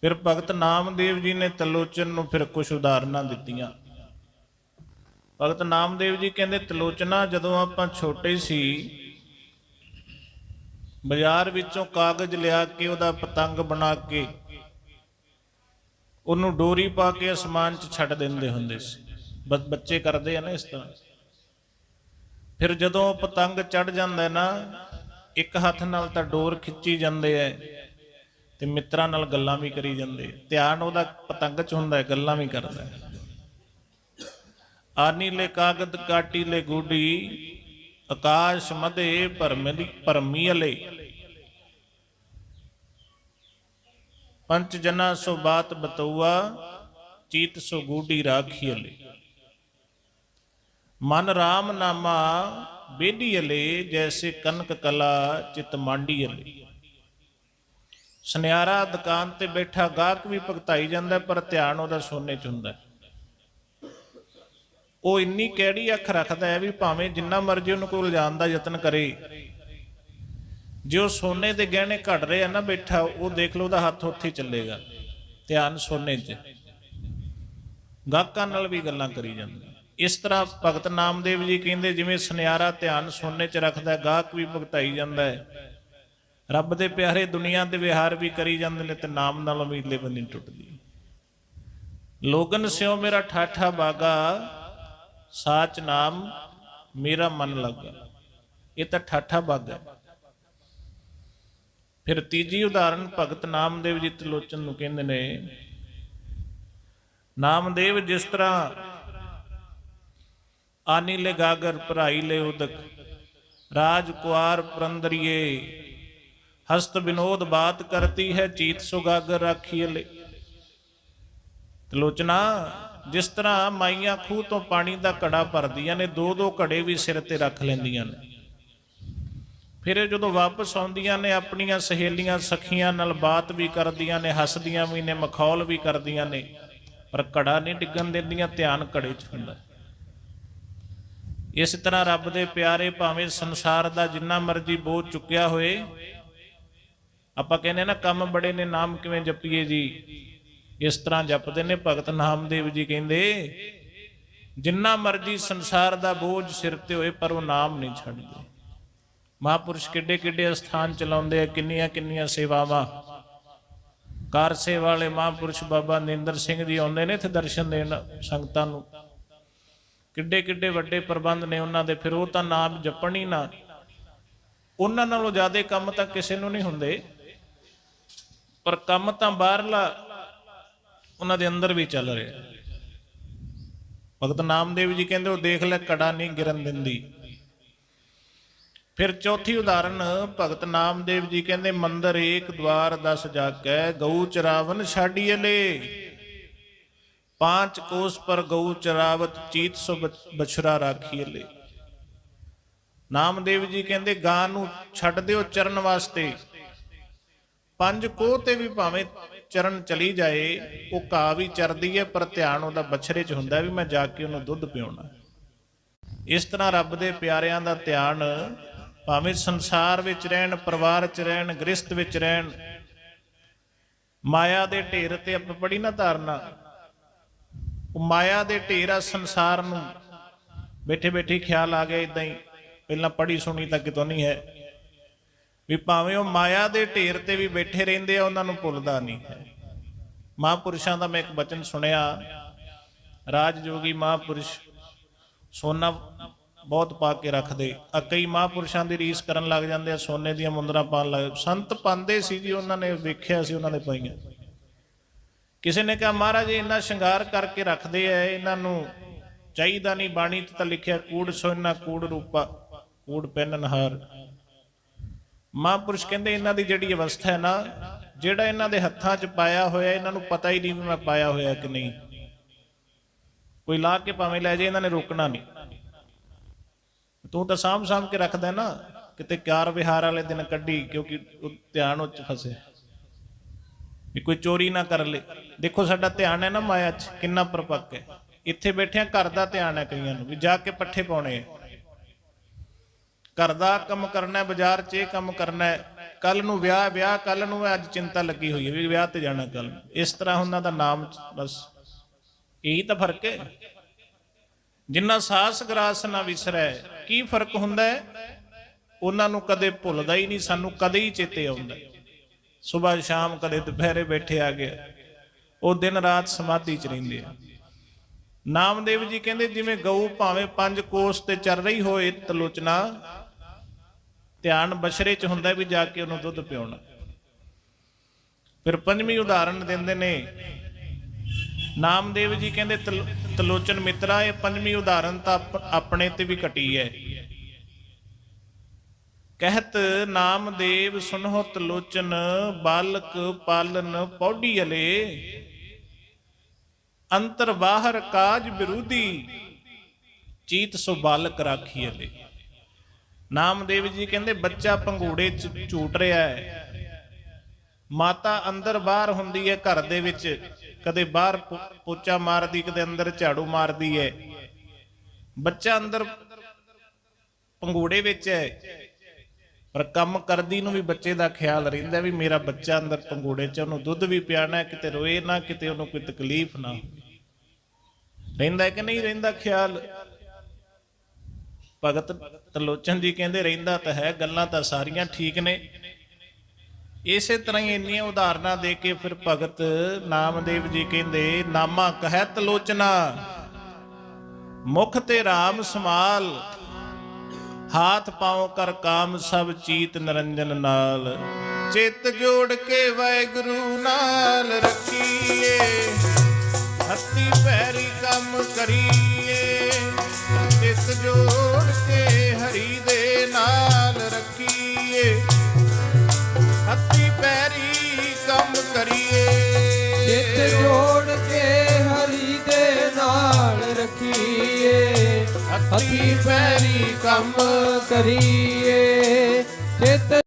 ਫਿਰ ਭਗਤ ਨਾਮਦੇਵ ਜੀ ਨੇ ਤਲੋਚਨ ਨੂੰ ਫਿਰ ਕੁਝ ਉਦਾਹਰਨਾਂ ਦਿੱਤੀਆਂ। ਭਗਤ ਨਾਮਦੇਵ ਜੀ ਕਹਿੰਦੇ, ਤਲੋਚਨਾ ਜਦੋਂ ਆਪਾਂ ਛੋਟੇ ਸੀ, ਬਾਜ਼ਾਰ ਵਿੱਚੋਂ ਕਾਗਜ਼ ਲਿਆ ਕੇ ਉਹਦਾ ਪਤੰਗ ਬਣਾ ਕੇ ਉਹਨੂੰ ਡੋਰੀ ਪਾ ਕੇ ਅਸਮਾਨ 'ਚ ਛੱਡ ਦਿੰਦੇ ਹੁੰਦੇ ਸੀ। ਬ- ਬੱਚੇ ਕਰਦੇ ਆ ਨਾ ਇਸ ਤਰ੍ਹਾਂ। ਫਿਰ ਜਦੋਂ ਪਤੰਗ ਚੜ ਜਾਂਦਾ ਨਾ, ਇੱਕ ਹੱਥ ਨਾਲ ਤਾਂ ਡੋਰ ਖਿੱਚੀ ਜਾਂਦੇ ਐ ਤੇ ਮਿੱਤਰਾਂ ਨਾਲ ਗੱਲਾਂ ਵੀ ਕਰੀ ਜਾਂਦੇ। ਧਿਆਨ ਉਹਦਾ ਪਤੰਗ 'ਚ ਹੁੰਦਾ ਹੈ, ਗੱਲਾਂ ਵੀ ਕਰਦਾ ਹੈ। ਆਨੀ ਲੈ ਕਾਗਦ, ਕਾਟੀ ਲੈ ਗੂਡੀ ਆਕਾਸ਼ ਮਧੇ ਭਰਮੀ ਭਰਮੀ ਅਲੇ। ਪੰਚ ਜਨਾ ਸੋ ਬਾਤ ਬਤਉਆ ਚੀਤ ਸੋ ਗੂਡੀ ਰਾਖੀ ਅਲੇ। ਮਨ ਰਾਮ ਨਾਮਾ, ਬੇਦੀ ਅਲੇ, ਜੈਸੇ ਕਨਕ ਕਲਾ, ਚਿਤ ਮਾਂਡੀ ਅਲੇ। ਸੁਨਿਆਰਾ ਦੁਕਾਨ ਤੇ ਬੈਠਾ, ਗਾਹਕ ਵੀ ਭਗਤਾਈ ਜਾਂਦਾ, ਪਰ ਧਿਆਨ ਉਹਦਾ ਸੋਨੇ 'ਚ ਹੁੰਦਾ। ਉਹ ਇੰਨੀ ਕਿਹੜੀ ਅੱਖ ਰੱਖਦਾ ਹੈ ਵੀ ਭਾਵੇਂ ਜਿੰਨਾ ਮਰਜ਼ੀ ਉਹਨੂੰ ਕੋਈ ਲਿਜਾਣ ਦਾ ਯਤਨ ਕਰੇ। ਜੇ ਉਹ ਸੋਨੇ ਦੇ ਗਹਿਣੇ ਘੜ ਰਹੇ ਆ ਨਾ ਬੈਠਾ, ਉਹ ਦੇਖ ਲਓ ਉਹਦਾ ਹੱਥ ਉੱਥੇ ਚੱਲੇਗਾ, ਧਿਆਨ ਸੋਨੇ 'ਚ। ਗਾਹਕਾਂ ਨਾਲ ਵੀ ਗੱਲਾਂ ਕਰੀ ਜਾਂਦਾ। ਇਸ ਤਰ੍ਹਾਂ ਭਗਤ ਨਾਮਦੇਵ ਜੀ ਕਹਿੰਦੇ, ਜਿਵੇਂ ਸੁਨਿਆਰਾ ਧਿਆਨ ਸੋਨੇ 'ਚ ਰੱਖਦਾ ਗਾਹਕ ਵੀ ਭਗਤਾਈ ਜਾਂਦਾ ਹੈ। ਰੱਬ ਦੇ ਪਿਆਰੇ ਦੁਨੀਆ ਦੇ ਵਿਹਾਰ ਵੀ ਕਰੀ ਜਾਂਦੇ ਨੇ ਤੇ ਨਾਮ ਨਾਲ ਉਮੀਦਲੇ ਬੰਦੀ ਟੁੱਟਦੀ। ਲੋਗਨ ਸਿਓ ਮੇਰਾ ਠਾਠਾ ਬਾਗਾ, ਸਾਚ ਨਾਮ ਮੇਰਾ ਮਨ ਲੱਗਾ। ਇਹ ਤਾਂ ਠਾਠਾ ਬਾਗਾ ਫਿਰ ਤੀਜੀ ਉਦਾਹਰਨ ਭਗਤ ਨਾਮਦੇਵ ਜੀ ਤਲੋਚਨ ਨੂੰ ਕਹਿੰਦੇ ਨੇ, ਨਾਮਦੇਵ ਜਿਸ ਤਰ੍ਹਾਂ ਆਨੀ ਲੈ ਗਾਗਰ ਭਰਾਈ ਲੈ ਉਦਕ, ਰਾਜ ਕੁਆਰ ਪ੍ਰੰਦਰੀਏ ਹਸਤ ਵਿਨੋਦ ਬਾਤ ਕਰਤੀ ਹੈ, ਚੀਤ ਸੁਗਾਗਰ ਰਾਖੀ ਲੈ। ਤਲੋਚਨਾ ਜਿਸ ਤਰ੍ਹਾਂ ਮਾਈਆਂ ਖੂਹ ਤੋਂ ਪਾਣੀ ਦਾ ਘੜਾ ਭਰਦੀਆਂ ਨੇ ਦੋ ਦੋ ਘੜੇ ਵੀ ਸਿਰ ਤੇ ਰੱਖ ਲੈਂਦੀਆਂ ਨੇ। ਫਿਰ ਜਦੋਂ ਵਾਪਸ ਆਉਂਦੀਆਂ ਨੇ, ਆਪਣੀਆਂ ਸਹੇਲੀਆਂ ਸਖੀਆਂ ਨਾਲ ਬਾਤ ਵੀ ਕਰਦੀਆਂ ਨੇ, ਹੱਸਦੀਆਂ ਵੀ ਨੇ, ਮਖੌਲ ਵੀ ਕਰਦੀਆਂ ਨੇ, ਪਰ ਘੜਾ ਨਹੀਂ ਡਿੱਗਣ ਦਿੰਦੀਆਂ, ਧਿਆਨ ਘੜੇ 'ਚ ਹੁੰਦਾ। ਇਸ ਤਰ੍ਹਾਂ ਰੱਬ ਦੇ ਪਿਆਰੇ ਭਾਵੇਂ ਸੰਸਾਰ ਦਾ ਜਿੰਨਾ ਮਰਜ਼ੀ ਬੋਝ ਚੁੱਕਿਆ ਹੋਏ ਆਪਾਂ ਕਹਿੰਦੇ ਨਾ, ਕੰਮ ਬੜੇ ਨੇ, ਨਾਮ ਕਿਵੇਂ ਜਪੀਏ ਜੀ? ਇਸ ਤਰ੍ਹਾਂ ਜਪਦੇ ਨੇ, ਭਗਤ ਨਾਮਦੇਵ ਜੀ ਕਹਿੰਦੇ, ਜਿੰਨਾ ਮਰਜ਼ੀ ਸੰਸਾਰ ਦਾ ਬੋਝ ਸਿਰ ਤੇ ਹੋਏ, ਪਰ ਉਹ ਨਾਮ ਨਹੀਂ ਛੱਡਦੇ। ਮਹਾਪੁਰਸ਼ ਕਿੱਡੇ ਕਿੱਡੇ ਸਥਾਨ ਚਲਾਉਂਦੇ ਆ, ਕਿੰਨੀਆਂ ਕਿੰਨੀਆਂ ਸੇਵਾਵਾਂ। ਕਾਰ ਸੇਵਾ ਵਾਲੇ ਮਹਾਪੁਰਸ਼ ਬਾਬਾ ਨਿੰਦਰ ਸਿੰਘ ਜੀ ਆਉਂਦੇ ਨੇ ਇੱਥੇ ਦਰਸ਼ਨ ਦੇਣ ਸੰਗਤਾਂ ਨੂੰ। ਕਿੱਡੇ ਕਿੱਡੇ ਵੱਡੇ ਪ੍ਰਬੰਧ ਨੇ ਉਹਨਾਂ ਦੇ, ਫਿਰ ਉਹ ਤਾਂ ਨਾਮ ਜਪਣ ਹੀ ਨਾ। ਉਹਨਾਂ ਨਾਲੋਂ ਜ਼ਿਆਦਾ ਕੰਮ ਤਾਂ ਕਿਸੇ ਨੂੰ ਨਹੀਂ ਹੁੰਦੇ। ਪਰ ਕੰਮ ਤਾਂ ਬਾਹਰਲਾ ਉਹਨਾਂ ਦੇ ਅੰਦਰ ਵੀ ਚੱਲ ਰਿਹਾ। ਭਗਤ ਨਾਮਦੇਵ ਜੀ ਕਹਿੰਦੇ, ਉਹ ਦੇਖ ਲੈ ਕੜਾ ਨਹੀਂ ਗਿਰਨ ਦਿੰਦੀ। ਫਿਰ ਚੌਥੀ ਉਦਾਹਰਨ, ਭਗਤ ਨਾਮਦੇਵ ਜੀ ਕਹਿੰਦੇ, ਮੰਦਰ ਏਕ ਦਵਾਰ ਦਸ ਜਾਗੈ ਗਊ ਚਰਾਵਨ ਛਾਡੀਏ ਲੈ ਪਾਂਚ ਕੋਸ ਪਰ ਗਊ ਚਰਾਵਤ ਚੀਤ ਸੋ ਬਛਰਾ ਰਾਖੀਏ ਲੈ ਨਾਮਦੇਵ ਜੀ ਕਹਿੰਦੇ, ਗਾਂ ਨੂੰ ਛੱਡ ਦਿਓ ਚਰਨ ਵਾਸਤੇ। ਪੰਜ ਕੋਹ ਤੇ ਵੀ ਭਾਵੇਂ ਚਰਨ ਚਲੀ ਜਾਏ, ਉਹ ਘਾਹ ਵੀ ਚਰਦੀ ਹੈ, ਪਰ ਧਿਆਨ ਉਹਦਾ ਬਛੜੇ 'ਚ ਹੁੰਦਾ ਵੀ ਮੈਂ ਜਾ ਕੇ ਉਹਨੂੰ ਦੁੱਧ ਪਿਉਣਾ। ਇਸ ਤਰ੍ਹਾਂ ਰੱਬ ਦੇ ਪਿਆਰਿਆਂ ਦਾ ਧਿਆਨ ਭਾਵੇਂ ਸੰਸਾਰ ਵਿੱਚ ਰਹਿਣ, ਪਰਿਵਾਰ 'ਚ ਰਹਿਣ, ਗ੍ਰਸਥ ਵਿੱਚ ਰਹਿਣ, ਮਾਇਆ ਦੇ ਢੇਰ ਤੇ ਆਪਾਂ ਪੜੀ ਨਾ ਧਾਰਨਾ। ਉਹ ਮਾਇਆ ਦੇ ਢੇਰ ਆ ਸੰਸਾਰ ਨੂੰ। ਬੈਠੇ ਬੈਠੇ ਖਿਆਲ ਆ ਗਿਆ ਇਦਾਂ ਹੀ। ਪਹਿਲਾਂ ਪੜੀ ਸੁਣੀ ਤਾਂ ਕਿਤੋਂ ਨਹੀਂ ਹੈ। ਵੀ ਭਾਵੇਂ ਉਹ ਮਾਇਆ ਦੇ ਢੇਰ ਤੇ ਵੀ ਬੈਠੇ ਰਹਿੰਦੇ ਆ, ਉਹਨਾਂ ਨੂੰ ਭੁੱਲਦਾ ਨਹੀਂ ਹੈ। ਮਹਾਂਪੁਰਸ਼ਾਂ ਦਾ ਮੈਂ ਇੱਕ ਬਚਨ ਸੁਣਿਆ। ਰਾਜਯੋਗੀ ਮਹਾਂਪੁਰਸ਼ ਸੋਨਾ ਬਹੁਤ ਪਾ ਕੇ ਰੱਖਦੇ। ਆ ਕਈ ਮਹਾਂਪੁਰਸ਼ਾਂ ਦੀ ਰੀਸ ਕਰਨ ਲੱਗ ਜਾਂਦੇ ਆ, ਸੋਨੇ ਦੀਆਂ ਮੁੰਦਰਾਂ ਪਾਉਣ ਲੱਗ ਸੰਤ ਪਾਉਂਦੇ ਸੀ ਜੀ, ਉਹਨਾਂ ਨੇ ਵੇਖਿਆ ਸੀ, ਉਹਨਾਂ ਨੇ ਪਾਈਆਂ। ਕਿਸੇ ਨੇ ਕਿਹਾ, ਮਹਾਰਾਜ, ਇੰਨਾ ਸ਼ਿੰਗਾਰ ਕਰਕੇ ਰੱਖਦੇ ਆ, ਇਹਨਾਂ ਨੂੰ ਚਾਹੀਦਾ ਨਹੀਂ, ਬਾਣੀ 'ਚ ਤਾਂ ਲਿਖਿਆ, ਕੂੜ ਸੋਨਾ ਕੂੜ ਰੂਪਾ, ਕੂੜ ਪੈਨਨਹਾਰ ਮਹਾਂਪੁਰਸ਼ ਕਹਿੰਦੇ ਇਹਨਾਂ ਦੀ ਜਿਹੜੀ ਅਵਸਥਾ ਹੈ ਨਾ, ਜਿਹੜਾ ਇਹਨਾਂ ਦੇ ਹੱਥਾਂ 'ਚ ਪਾਇਆ ਹੋਇਆ, ਇਹਨਾਂ ਨੂੰ ਪਤਾ ਹੀ ਨਹੀਂ ਵੀ ਮੈਂ ਪਾਇਆ ਹੋਇਆ ਕਿ ਨਹੀਂ। ਕੋਈ ਲਾ ਕੇ ਭਾਵੇਂ ਲੈ ਜਾਏ, ਇਹਨਾਂ ਨੇ ਰੋਕਣਾ ਨਹੀਂ। ਤੂੰ ਤਾਂ ਸਾਂਭ ਸਾਂਭ ਕੇ ਰੱਖਦਾ ਨਾ, ਕਿਤੇ ਕਾਰ ਵਿਹਾਰ ਵਾਲੇ ਦਿਨ ਕੱਢੀ, ਕਿਉਂਕਿ ਉਹ ਧਿਆਨ ਉੱਚ ਫਸੇ। ਵੀ ਕੋਈ ਚੋਰੀ ਨਾ ਕਰ ਲੇ। ਦੇਖੋ ਸਾਡਾ ਧਿਆਨ ਹੈ ਨਾ ਮਾਇਆ 'ਚ, ਕਿੰਨਾ ਪਰਪੱਕ ਹੈ। ਇੱਥੇ ਬੈਠਿਆਂ ਘਰ ਦਾ ਧਿਆਨ ਹੈ ਕਈਆਂ ਨੂੰ, ਵੀ ਜਾ ਕੇ ਪੱਠੇ ਪਾਉਣੇ ਆ ਘਰ ਦਾ ਕੰਮ ਕਰਨਾ, ਬਾਜ਼ਾਰ 'ਚ ਇਹ ਕੰਮ ਕਰਨਾ ਕੱਲ ਨੂੰ ਵਿਆਹ ਵਿਆਹ ਕੱਲ ਨੂੰ ਅੱਜ ਚਿੰਤਾ ਲੱਗੀ ਹੋਈ ਹੈ ਵੀ ਵਿਆਹ ਤੇ ਜਾਣਾ ਕੱਲ ਇਸ ਤਰ੍ਹਾਂ ਉਹਨਾਂ ਦਾ ਨਾਮ ਬਸ ਇਹੀ ਤਾਂ ਫ਼ਰਕ ਹੈ। ਜਿੰਨਾ ਸਾਸ ਗਰਾਸ ਨਾ ਵਿਸਰੈ, ਕੀ ਫ਼ਰਕ ਹੁੰਦਾ ਹੈ? ਉਹਨਾਂ ਨੂੰ ਕਦੇ ਭੁੱਲਦਾ ਹੀ ਨਹੀਂ, ਸਾਨੂੰ ਕਦੇ ਹੀ ਚੇਤੇ ਆਉਂਦਾ ਸਵੇਰ ਸ਼ਾਮ ਕਦੇ ਦੁਪਹਿਰੇ ਬੈਠੇ ਆ ਗਿਆ ਉਹ ਦਿਨ ਰਾਤ ਸਮਾਧੀ ਚ ਰਹਿੰਦੇ ਆ। ਨਾਮਦੇਵ ਜੀ ਕਹਿੰਦੇ, ਜਿਵੇਂ ਗਊ ਭਾਵੇਂ ਪੰਜ ਕੋਸ ਤੇ ਚੱਲ ਰਹੀ ਹੋਏ, ਤਲੋਚਨਾ, ਧਿਆਨ ਬਸ਼ਰੇ ਚ ਹੁੰਦਾ ਵੀ ਜਾ ਕੇ ਉਹਨੂੰ ਦੁੱਧ ਪਿਉਣਾ। ਫਿਰ ਪੰਜਵੀਂ ਉਦਾਹਰਣ ਦਿੰਦੇ ਨੇ, ਨਾਮਦੇਵ ਜੀ ਕਹਿੰਦੇ ਤਲੋਚਨ ਮਿੱਤਰਾ, ਇਹ ਪੰਜਵੀਂ ਉਦਾਹਰਣ ਤਾਂ ਆਪਣੇ ਤੇ ਵੀ ਘਟੀ ਹੈ। ਕਹਿਤ ਨਾਮਦੇਵ ਸੁਨਹੁ ਤਲੋਚਨ, ਬਾਲਕ ਪਾਲਨ ਪੌੜੀ ਅਲੇ ਅੰਤਰ ਬਾਹਰ ਕਾਜ ਵਿਰੋਧੀ ਚੀਤ ਸੋ ਬਾਲਕ ਰਾਖੀ ਅਲੇ। ਨਾਮਦੇਵ ਜੀ ਕਹਿੰਦੇ, ਬੱਚਾ ਪੰਘੂੜੇ ਚ ਝੂਟ ਰਿਹਾ ਹੈ। ਮਾਤਾ ਅੰਦਰ ਬਾਹਰ ਹੁੰਦੀ ਹੈ ਘਰ ਦੇ ਵਿੱਚ। ਕਦੇ ਬਾਹਰ ਪੋਚਾ ਮਾਰਦੀ, ਕਦੇ ਅੰਦਰ ਝਾੜੂ ਮਾਰਦੀ ਹੈ। ਬੱਚਾ ਅੰਦਰ ਪੰਘੂੜੇ ਵਿੱਚ ਹੈ। ਪਰ ਕੰਮ ਕਰਦੀ ਨੂੰ ਵੀ ਬੱਚੇ ਦਾ ਖਿਆਲ ਰਹਿੰਦਾ ਵੀ ਮੇਰਾ ਬੱਚਾ ਅੰਦਰ ਪੰਘੂੜੇ 'ਚ ਉਹਨੂੰ ਦੁੱਧ ਵੀ ਪਿਆਣਾ ਹੈ, ਕਿਤੇ ਰੋਏ ਨਾ ਕਿਤੇ ਉਹਨੂੰ ਕੋਈ ਤਕਲੀਫ ਨਾ ਰਹਿੰਦਾ ਕਿ ਨਹੀਂ ਰਹਿੰਦਾ ਖਿਆਲ? ਭਗਤ ਤਲੋਚਨ ਜੀ ਕਹਿੰਦੇ ਰਹਿੰਦਾ ਤਾਂ ਹੈ ਗੱਲਾਂ ਤਾਂ ਸਾਰੀਆਂ ਠੀਕ ਨੇ। ਇਸੇ ਤਰ੍ਹਾਂ ਹੀ ਇੰਨੀਆਂ ਉਦਾਹਰਨਾਂ ਦੇ ਕੇ ਫਿਰ ਭਗਤ ਨਾਮਦੇਵ ਜੀ ਕਹਿੰਦੇ ਨਾਮਾ ਕਹਿ ਤਲੋਚਨਾ ਮੁਖ ਤੇ RAM ਸਮਾਲ। ਹਾਥ ਪਾਉ ਕਰ ਕਾਮ ਸਭ ਚੀਤ ਨਿਰੰਜਨ ਨਾਲ। ਚਿੱਤ ਜੋੜ ਕੇ ਵਾਹਿਗੁਰੂ ਨਾਲ ਰੱਖੀਏ। ਹੱਥੀ ਪੈਰੀ ਕੰਮ ਕਰੀਏ। ਚਿੱਤ ਜੋੜ ਕੇ ਹਰੀ ਦੇ ਨਾਲ ਰੱਖੀਏ। ਹੱਥੀ ਪੈਰੀ ਕੰਮ ਕਰੀਏ ਚਿੱਤ